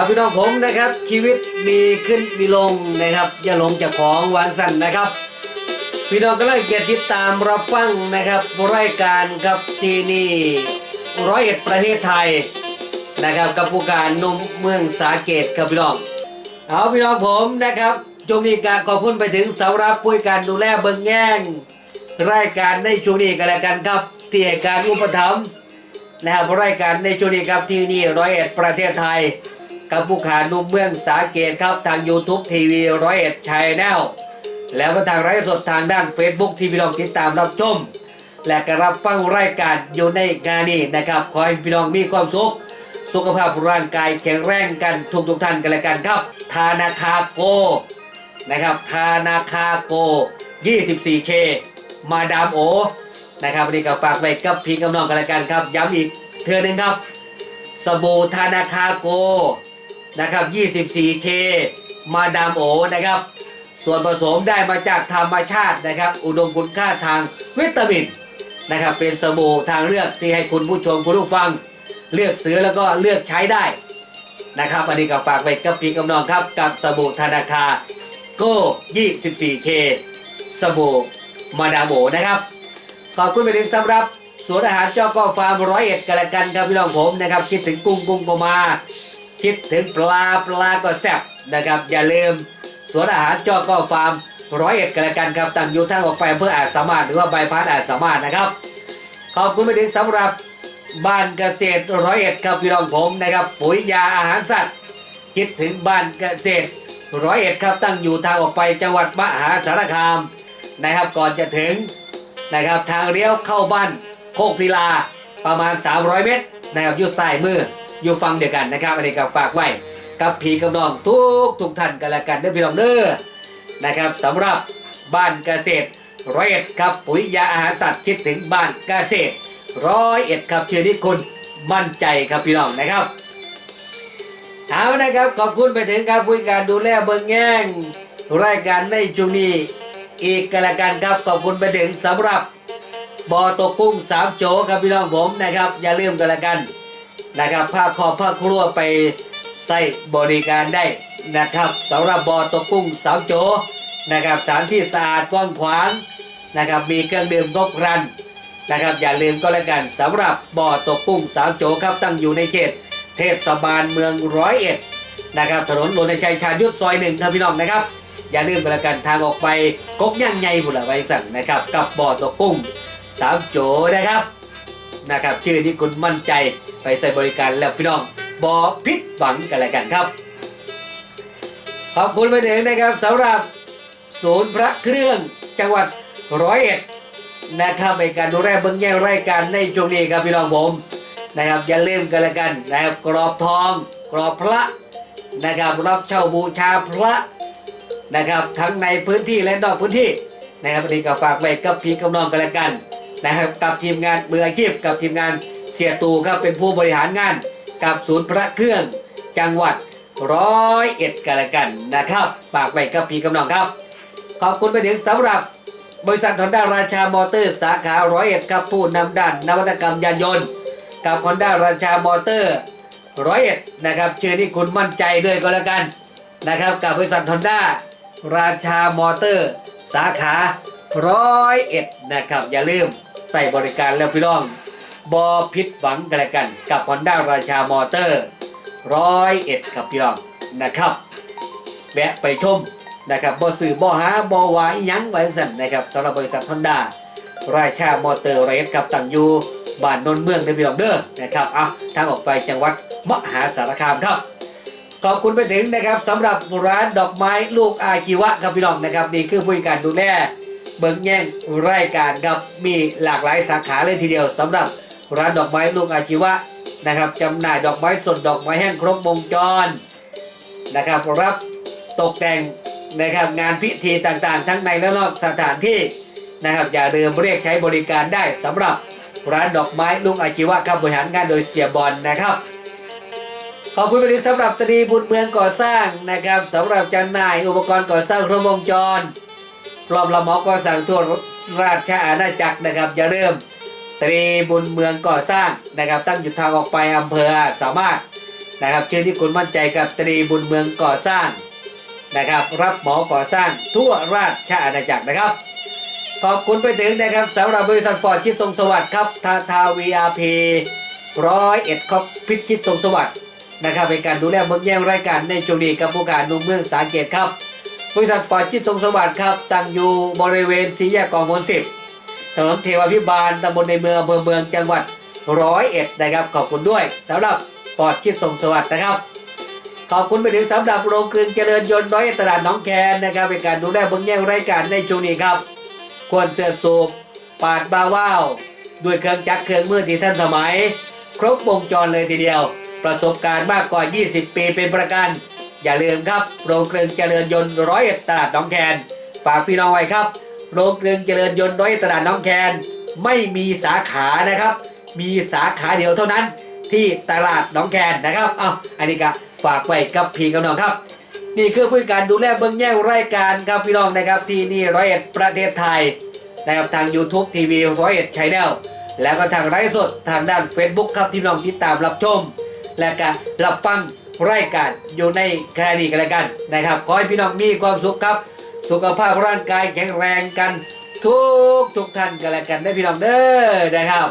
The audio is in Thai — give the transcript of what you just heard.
ครับพี่น้องผมนะครับ ชีวิตมีขึ้นมีลงนะครับ อย่าหลงจากของวางสั่นนะครับ พี่น้องก็เลยเกียรติดตามรับฟังนะครับรายการครับที่นี่ร้อยเอ็ดประเทศไทยนะครับกับผู้การนุ่มเมืองสาเกตครับพี่น้องเอาพี่น้องผมนะครับช่วงนี้การขอบคุณไปถึงสำหรับผู้การดูแลเบิงแง่งรายการในช่วงนี้กันแล้วกันครับที่ให้การอุปถัมภ์นะครับรายการในช่วงนี้ครับที่นี่ร้อยเอ็ดประเทศไทย กับผู้ขานุ่มเมืองสาเกตครับทาง YouTube ทีวีร้อยเอ็ดชายแนลแล้วก็ทางไลฟ์สดทางด้าน Facebook ที่พี่น้องติดตามรับชม และก็รับฟังรายการอยู่ในงานนี้นะครับ ขอให้พี่น้องมีความสุข สุขภาพร่างกายแข็งแรงกันทุกทุกท่านกันเลยกันครับธานาคาโกนะครับธานาคาโก 24K มาดามโอนะครับวันนี้ก็ฝากไว้กับพี่กับน้องกันเลยกันครับ ย้ำอีกเทือหนึงครับ สบู่ธานาคาโก นะครับ 24K มาดามโอนะครับ ส่วนผสมได้มาจากธรรมชาตินะครับ อุดมคุณค่าทางวิตามินนะครับ เป็นสบู่ทางเลือกที่ให้คุณผู้ชมคุณผู้ฟัง เลือกซื้อแล้วก็เลือกใช้ได้นะครับอันนี้ก็ฝากไว้กับพี่กับน้องครับ กับสบู่ธนาคารโก้ 24K สบู่มาดามโอนะครับ ขอบคุณไปถึงสำหรับสวนอาหารเจ้าก็ฟาร์มร้อยเอ็ดกันละกันครับพี่น้องผมนะครับ คิดถึงกุ้งกุ้งก็มา คิดถึงปลาปลาก็แซ่บนะครับ อย่าลืมสวนอาหารเจ้าก็ฟาร์มร้อยเอ็ดกันละกันครับตั้งอยู่ทางออกไปอำเพื่ออาจสามารถหรือว่าใบพัดอาจสามารถนะครับ ขอบคุณไปถึงสำหรับบ้านเกษตรร้อยเอ็ดครับพี่น้องผมนะครับ ปุ๋ยยาอาหารสัตว์ คิดถึงบ้านเกษตรร้อยเอ็ดครับตั้งอยู่ทางออกไปจังหวัดมหาสารคามนะครับก่อนจะถึงนะครับทางเลี้ยวเข้าบ้านโคกพิลาประมาณ 300 เมตรนะครับอยู่ซ้ายมือ อยู่ฟังเดียวกันนะครับอันนี้ก็ฝากไว้กับพี่กับน้องทุกทุกท่านกันละกันเด้อพี่น้องเด้อนะครับสำหรับบ้านเกษตรร้อยเอ็ดครับปุ๋ยยาอาหารสัตว์คิดถึงบ้านเกษตรร้อยเอ็ดครับเชื่อที่คุณมั่นใจครับพี่น้องนะครับเอานะครับขอบคุณไปถึงการผู้การดูแลเบิงแง่งรายการในช่วงนี้อีกกันละกันครับขอบคุณไปถึงสำหรับบอตกกุ้งสามโจครับพี่น้องผมนะครับ อย่าลืมกันละกัน นะครับผ้าคอผ้าครัวไปใส่บริการได้นะครับสำหรับบอตกกุ้งสามโจนะครับสถานที่สะอาดกว้างขวางนะครับมีเครื่องดื่มครบครันนะครับอย่าลืมก็แล้วกันสำหรับบ่อตกกุ้งสามโจครับตั้งอยู่ในเขตเทศบาลเมืองร้อยเอ็ดนะครับถนนรณชัยชาญยุทธซอยหนึ่งครับพี่น้องนะครับ อย่าลืมกันละกันทางออกไปกกย่างไงบุระไว้สั่งนะครับกับบ่อตกกุ้งสามโจนะครับนะครับชื่อที่คุณมั่นใจ ไปใส่บริการแล้วพี่น้องบอพิษหวังกันและกันครับ ขอบคุณไปถึงนะครับสำหรับศูนย์พระเครื่องจังหวัดร้อยเอ็ดนะครับในการดูแลเบื้องแย่งรายการในช่วงนี้ครับพี่น้องผมนะครับอย่าลืมกันละกันนะครับกรอบทอง กรอบพระนะครับรับเช่าบูชาพระนะครับทั้งในพื้นที่และนอกพื้นที่นะครับวันนี้ก็ฝากไว้กับพี่กับน้องกันละกันนะครับกับทีมงานมืออาชีพกับทีมงาน เสียตูครับเป็นผู้บริหารงานกับศูนย์พระเครื่องจังหวัดร้อยเอ็ดกันละกันนะครับฝากไว้กับพี่กับน้องครับ ขอบคุณไปถึงสำหรับบริษัทฮอนด้าราชามอเตอร์สาขาร้อยเอ็ดครับผู้นำด้านนวัตกรรมยานยนต์ กับ Honda ราชามอเตอร์ร้อยเอ็ดนะครับชื่อที่คุณมั่นใจด้วยก็แล้วกันนะครับกับบริษัท Honda ราชามอเตอร์ สาขาร้อยเอ็ดนะครับอย่าลืมใส่บริการแล้วพี่น้อง บอพิษหวังกันแล้วกัน กับ Honda ราชามอเตอร์ร้อยเอ็ดครับพี่น้องนะครับ แวะไปชมนะครับบ่สื่อบ่หาบ่หวายยังไว้สั่นนะครับสำหรับบริษัท Honda ราชามอเตอร์ร้อยเอ็ดครับตั้งยูบ้านนนท์เมืองในพี่น้องเด้อนะครับเอาทางออกไปจังหวัดมหาสารคามครับ ขอบคุณไปถึงนะครับสำหรับร้านดอกไม้ลูกอาคิวะครับพี่น้องนะครับนี่คือผู้การดูแลเบิ่งแย่งรายการครับมีหลากหลายสาขาเลยทีเดียวสำหรับ ร้านดอกไม้ลูกอาชีวะนะครับจำหน่ายดอกไม้สดดอกไม้แห้งครบวงจรนะครับรับตกแต่งนะครับงานพิธีต่างๆ ทั้งในและนอกสถานที่นะครับอย่าลืมเรียกใช้บริการได้สำหรับร้านดอกไม้ลุงอาชีวะครับบริหารงานโดยเสียบอลนะครับขอบคุณไปถึงสำหรับตรีบุญเมืองก่อสร้างนะครับสำหรับจำหน่ายอุปกรณ์ก่อสร้างครบวงจรพร้อมละหมอก่อสร้างทั่วราชอาณาจักรนะครับอย่าลืม ตรีบุญเมืองก่อสร้างนะครับ ตั้งอยู่ทางออกไปอำเภอสามารถนะครับชื่อที่คุณมั่นใจกับตรีบุญเมืองก่อสร้างนะครับ รับหมาก่อสร้างทั่วราชอาณาจักรนะครับ ขอบคุณไปถึงนะครับสำหรับบริษัทฟอร์ดชิดทรงสวัสดิ์ครับทาทาวีอาร์พีร้อยเอ็ดคอปพิชิตทรงสวัสดิ์นะครับเป็นการดูแลเมืองแย่งรายการในจุรีกับผู้การนุ่มเมืองสาเกตครับบริษัทฟอร์ดชิดทรงสวัสดิ์ครับตั้งอยู่บริเวณสีแยกกองมลสิบ ถนนเทวพิบาลตำบลในเมืองอำเภอเมืองจังหวัดร้อยเอ็ดนะครับ ขอบคุณด้วยสำหรับฟอดชิดทรงสวัสดิ์นะครับ ขอบคุณไปถึงสำหรับโรงกลึงเจริญยนต์ร้อยเอ็ดตลาดน้องแคนนะครับเป็นการดูแลเมืองแย่งรายการในจุรีครับ ควรเสื้อสูบปาดบาว้าวด้วยเครื่องจักรเครื่องมือที่ท่านสมัย ครบวงจรเลยทีเดียว ประสบการณ์มากกว่า 20 ปีเป็นประกัน อย่าลืมครับโรงกลึงเจริญยนต์ร้อยเอ็ดตลาดน้องแคนฝากพี่น้องไว้ครับ โรงกลึงเจริญยนต์ร้อยตลาดน้องแคนไม่มีสาขานะครับ มีสาขาเดียวเท่านั้นที่ตลาดน้องแคนนะครับ เอาอันนี้ก็ฝากไว้กับพี่กับน้องครับ นี่คือผู้การดูแลเบื้องแย่รายการครับพี่น้องนะครับที่นี่ร้อยเอ็ดประเทศไทยนะครับทาง YouTube ทีวีร้อยเอ็ดชแนลแล้วก็ทางไลฟ์สดทางด้าน Facebook ครับที่น้องติดตามรับชม และก็รับฟังรายการอยู่ในขณะนี้กันแล้วกันนะครับ ขอให้พี่น้องมีความสุขครับ สุขภาพร่างกายแข็งแรงกัน ทุกทุกท่านกันแล้วกันได้พี่น้องเด้อนะครับ